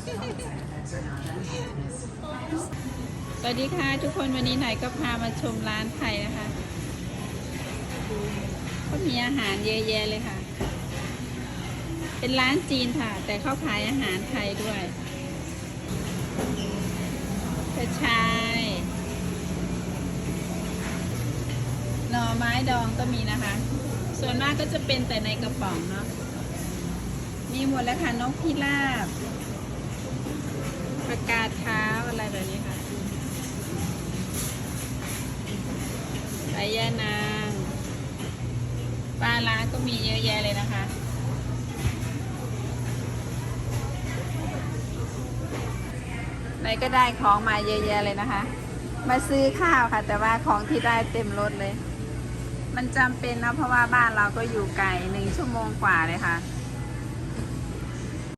สวัสดีค่ะทุกคนวันนี้หน่อยก็พามาชมร้านไทยนะคะ ก็มีอาหารเยอะแยะเลยค่ะ เป็นร้านจีนค่ะ แต่เขาขายอาหารไทยด้วยกระชายหน่อไม้ดองก็มีนะคะ ส่วนมากก็จะเป็นแต่ในกระป๋องเนาะมีหมดแล้วค่ะนกพิราบ กาเท้าอะไรแบบนี้ค่ะใบยานางปลาร้าก็มีเยอะแยะเลยนะคะไหนก็ได้ของมาเยอะแยะเลยนะคะ มาซื้อข้าวค่ะ แต่ว่าของที่ได้เต็มรถเลย มันจำเป็นนะเพราะว่าบ้านเราก็อยู่ไกลหนึ่งชั่วโมงกว่าเลยค่ะ